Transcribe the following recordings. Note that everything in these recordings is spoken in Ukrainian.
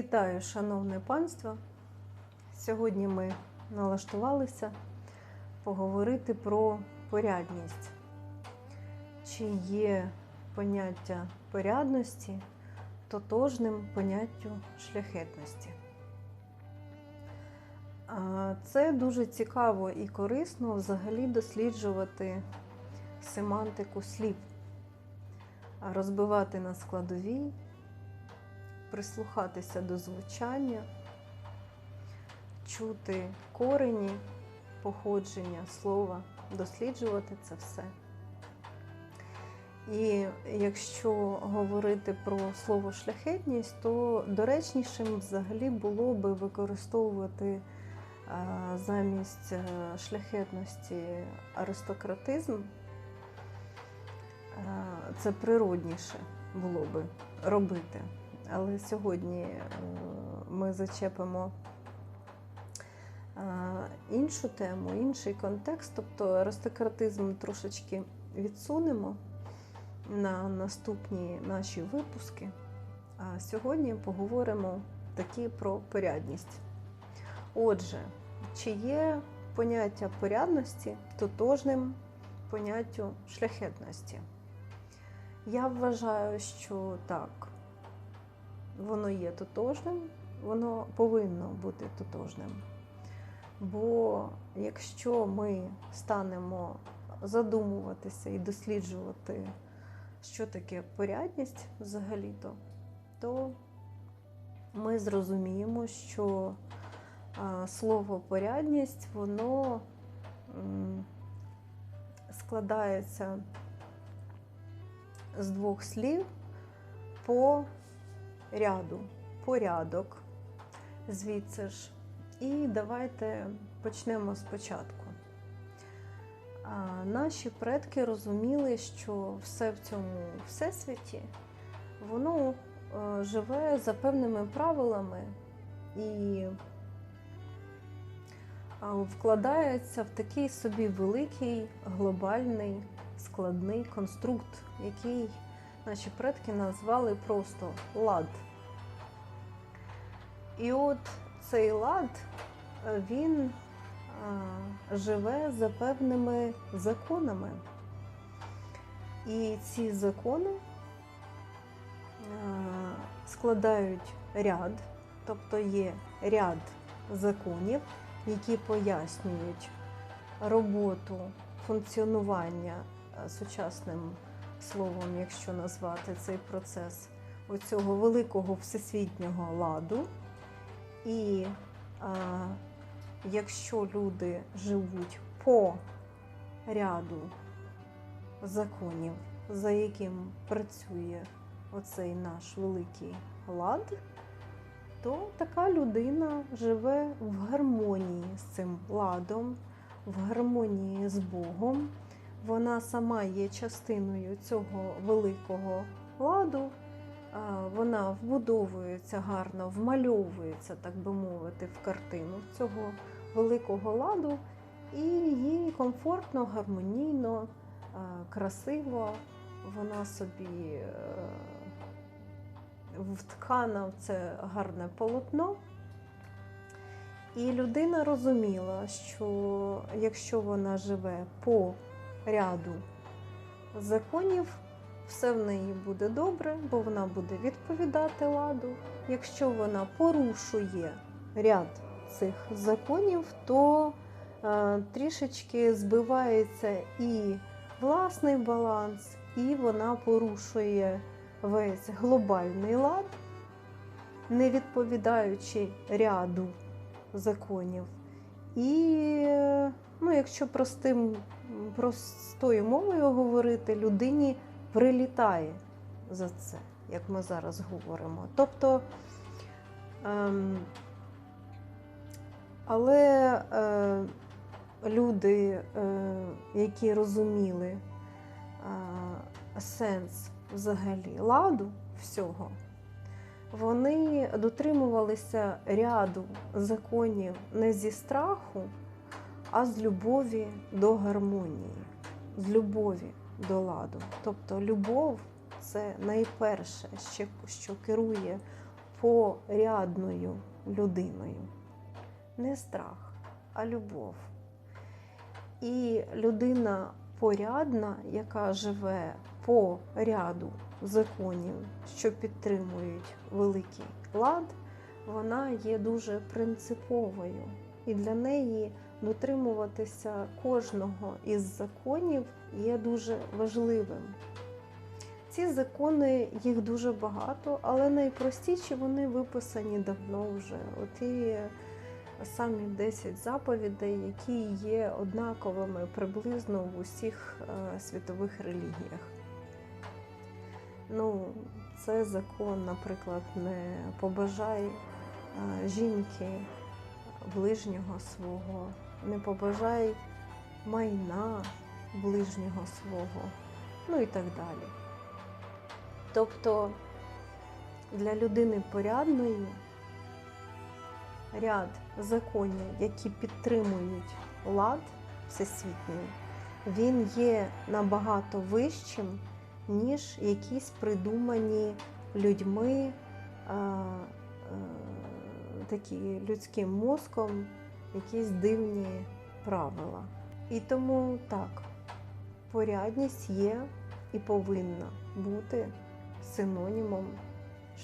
Вітаю, шановне панство! Сьогодні ми налаштувалися поговорити про порядність. Чи є поняття порядності тотожним поняттю шляхетності? Це дуже цікаво і корисно взагалі досліджувати семантику слів, розбивати на складові, прислухатися до звучання, чути корені, походження слова, досліджувати це все. І якщо говорити про слово шляхетність, то доречнішим взагалі було би використовувати е, замість е, шляхетності аристократизм. Е, Це природніше було би робити. Але сьогодні е, ми зачепимо е, іншу тему, інший контекст, тобто аристократизм трошечки відсунемо на наступні наші випуски. А сьогодні поговоримо такі про порядність. Отже, чи є поняття порядності тотожним поняттю шляхетності? Я вважаю, що так, воно є тотожним, воно повинно бути тотожним. Бо якщо ми станемо задумуватися і досліджувати, що таке порядність взагалі-то, то ми зрозуміємо, що слово порядність, воно складається з двох слів по ряду, порядок, звідси ж. І давайте почнемо спочатку. Наші предки розуміли, що все в цьому всесвіті воно е, живе за певними правилами і вкладається в такий собі великий глобальний складний конструкт, який наші предки назвали просто лад. І от цей лад, е, він а, живе за певними законами. І ці закони а, складають ряд, тобто є ряд законів, які пояснюють роботу, функціонування е, сучасним словом, якщо назвати цей процес оцього великого всесвітнього ладу. І а, якщо люди живуть по ряду законів, за яким працює оцей наш великий лад, то така людина живе в гармонії з цим ладом, в гармонії з Богом. Вона сама є частиною цього великого ладу. Вона вбудовується гарно, вмальовується, так би мовити, в картину цього великого ладу, і їй комфортно, гармонійно, красиво. Вона собі е, вткана в це гарне полотно. І людина розуміла, що якщо вона живе по ряду законів, все в неї буде добре, бо вона буде відповідати ладу. Якщо вона порушує ряд цих законів, то е, трішечки збивається і власний баланс, і вона порушує весь глобальний лад, не відповідаючи ряду законів. І, ну, якщо простим, простою мовою говорити, людині прилітає за це, як ми зараз говоримо. Тобто, ем, але е, люди, е, які розуміли е, сенс взагалі ладу всього, вони дотримувалися ряду законів не зі страху, а з любові до гармонії, з любові до ладу. Тобто любов це найперше, що, керує порядною людиною. Не страх, а любов. І людина порядна, яка живе по ряду законів, що підтримують великий лад, вона є дуже принциповою. І для неї дотримуватися кожного із законів є дуже важливим. Ці закони, їх дуже багато, але найпростіші вони виписані давно вже. От і самі 10 заповідей, які є однаковими приблизно в усіх е, світових релігіях. Ну, це закон, наприклад, не побажай е, жінки ближнього свого, не побажай майна ближнього свого, ну і так далі. Тобто для людини порядної ряд законів, які підтримують лад всесвітній, він є набагато вищим, ніж якісь придумані людьми, такі людським мозком, якісь дивні правила. І тому так, порядність є і повинна бути синонімом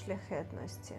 шляхетності.